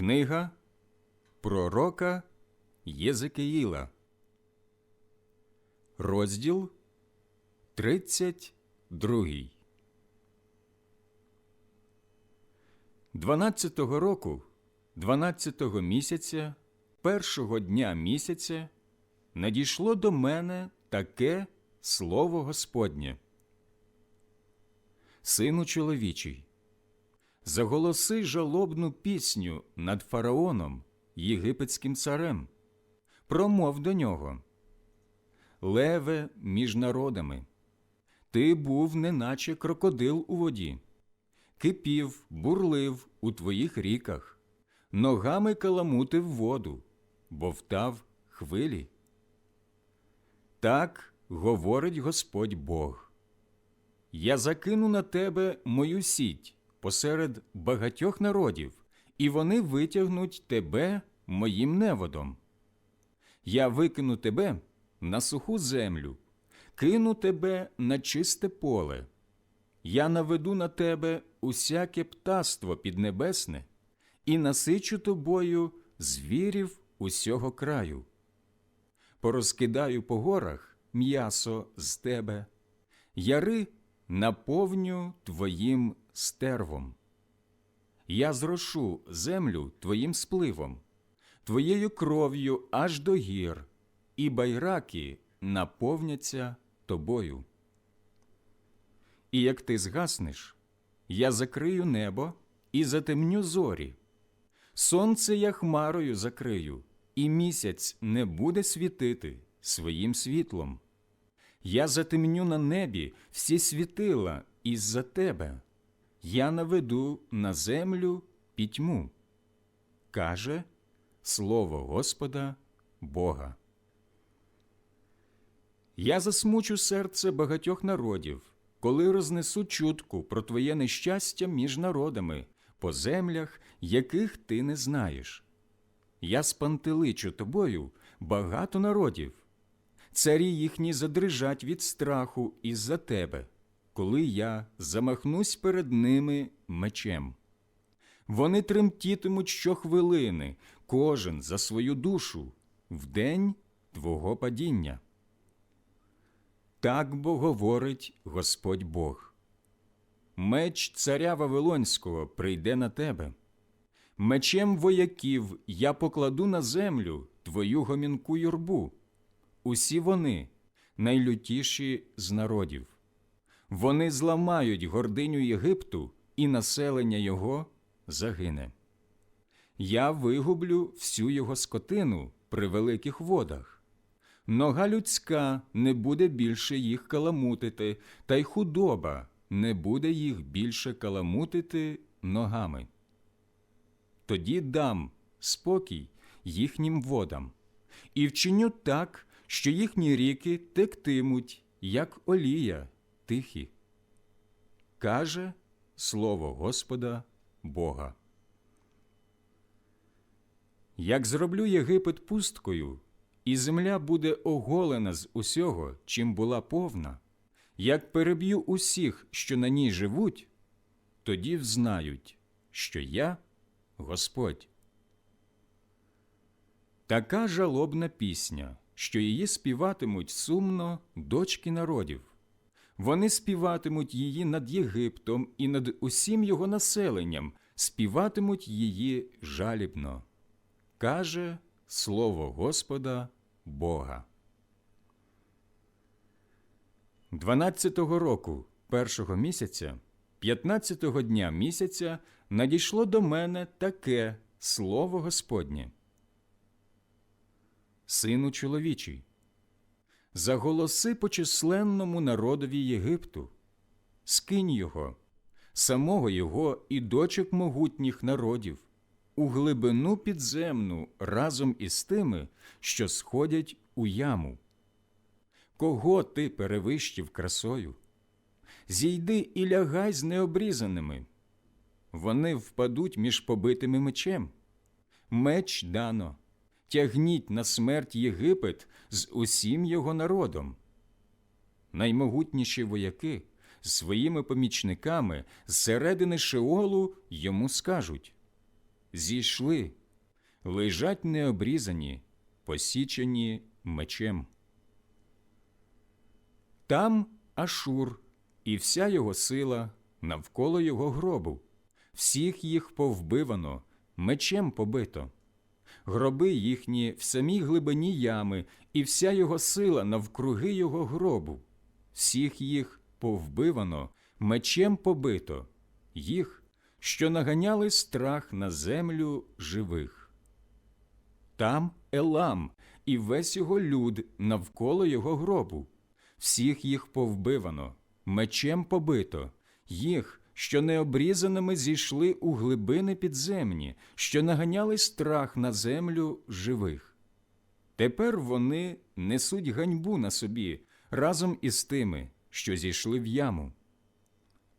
Книга Пророка Єзекиїла, розділ 32. Дванадцятого року, дванадцятого місяця, першого дня місяця, надійшло до мене таке слово Господнє. Сину чоловічий, заголоси жалобну пісню над фараоном, єгипетським царем, промов до нього. Леве між народами, ти був неначе крокодил у воді, кипів, бурлив у твоїх ріках, ногами каламутив воду, бовтав хвилі. Так говорить Господь Бог. Я закину на тебе мою сіть посеред багатьох народів, і вони витягнуть тебе моїм неводом. Я викину тебе на суху землю, кину тебе на чисте поле. Я наведу на тебе усяке птаство піднебесне і насичу тобою звірів усього краю. Порозкидаю по горах м'ясо з тебе, яри наповню твоїм стервом. Я зрошу землю твоїм спливом, твоєю кров'ю аж до гір, і байраки наповняться тобою. І як ти згаснеш, я закрию небо і затемню зорі. Сонце я хмарою закрию, і місяць не буде світити своїм світлом. Я затемню на небі всі світила із-за тебе, я наведу на землю пітьму. Каже Слово Господа Бога. Я засмучу серце багатьох народів, коли рознесу чутку про твоє нещастя між народами, по землях, яких ти не знаєш. Я спантеличу тобою багато народів. Царі їхні задрижать від страху із-за тебе, коли я замахнусь перед ними мечем. Вони тремтітимуть щохвилини, кожен за свою душу, в день твого падіння. Так бо говорить Господь Бог. Меч царя Вавилонського прийде на тебе. Мечем вояків я покладу на землю твою гомінку юрбу. Усі вони найлютіші з народів. Вони зламають гординю Єгипту, і населення його загине. Я вигублю всю його скотину при великих водах. Нога людська не буде більше їх каламутити, та й худоба не буде їх більше каламутити ногами. Тоді дам спокій їхнім водам, і вчиню так, що їхні ріки тектимуть, як олія тихі. Каже слово Господа Бога. Як зроблю Єгипет пусткою, і земля буде оголена з усього, чим була повна, як переб'ю усіх, що на ній живуть, тоді взнають, що я Господь. Така жалобна пісня, що її співатимуть сумно дочки народів. Вони співатимуть її над Єгиптом і над усім його населенням, співатимуть її жалібно. Каже слово Господа Бога. Дванадцятого року першого місяця, п'ятнадцятого дня місяця, надійшло до мене таке слово Господнє. Сину чоловічий, заголоси по численному народові Єгипту, скинь його, самого його і дочок могутніх народів, у глибину підземну разом із тими, що сходять у яму. Кого ти перевищив красою? Зійди і лягай з необрізаними. Вони впадуть між побитими мечем. Меч дано, тягніть на смерть Єгипет з усім його народом. Наймогутніші вояки своїми помічниками з середини Шеолу йому скажуть зійшли, лежать необрізані, посічені мечем. Там Ашур і вся його сила навколо його гробу, всіх їх повбивано, мечем побито. Гроби їхні в самій глибині ями, і вся його сила навкруги його гробу, всіх їх повбивано, мечем побито, їх, що наганяли страх на землю живих. Там Елам і весь його люд навколо його гробу, всіх їх повбивано, мечем побито, їх, що необрізаними зійшли у глибини підземні, що наганяли страх на землю живих. Тепер вони несуть ганьбу на собі разом із тими, що зійшли в яму.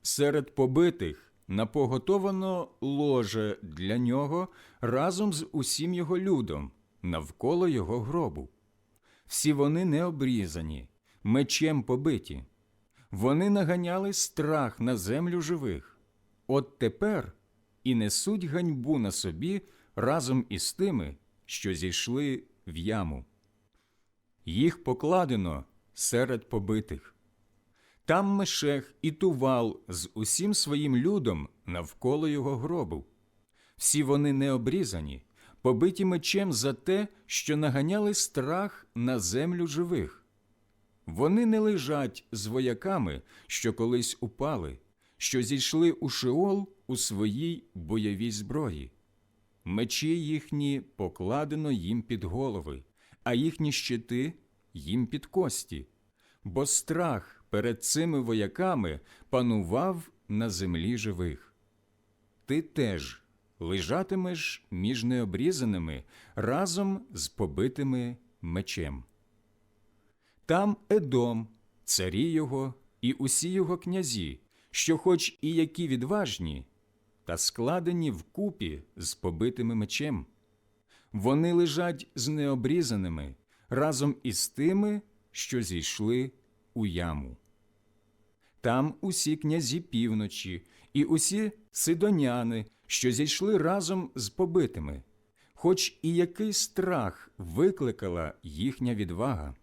Серед побитих напоготовано ложе для нього разом з усім його людом навколо його гробу. Всі вони не обрізані, мечем побиті. Вони наганяли страх на землю живих. От тепер і несуть ганьбу на собі разом із тими, що зійшли в яму. Їх покладено серед побитих. Там Мешех і Тувал з усім своїм людом навколо його гробу. Всі вони не обрізані, побиті мечем за те, що наганяли страх на землю живих. Вони не лежать з вояками, що колись упали, що зійшли у Шеол у своїй бойовій зброї. Мечі їхні покладено їм під голови, а їхні щити їм під кості, бо страх перед цими вояками панував на землі живих. Ти теж лежатимеш між необрізаними разом з побитими мечем. Там Едом, царі його і усі його князі, що, хоч і які відважні, та складені вкупі з побитими мечем. Вони лежать з необрізаними разом із тими, що зійшли у яму. Там усі князі півночі і усі сидоняни, що зійшли разом з побитими, хоч і який страх викликала їхня відвага.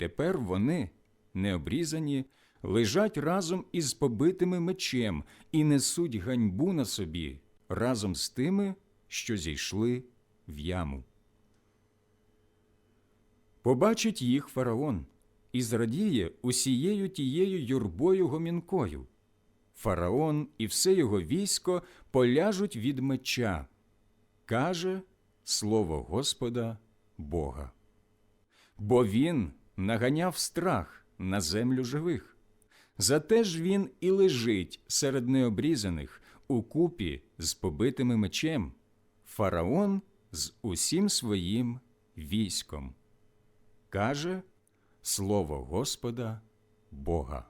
Тепер вони, необрізані, лежать разом із побитими мечем і несуть ганьбу на собі разом з тими, що зійшли в яму. Побачить їх фараон і зрадіє усією тією юрбою гомінкою. Фараон і все його військо поляжуть від меча, каже слово Господа Бога. Бо він наганяв страх на землю живих. Зате ж він і лежить серед необрізаних у купі з побитими мечем, фараон з усім своїм військом. Каже слово Господа Бога.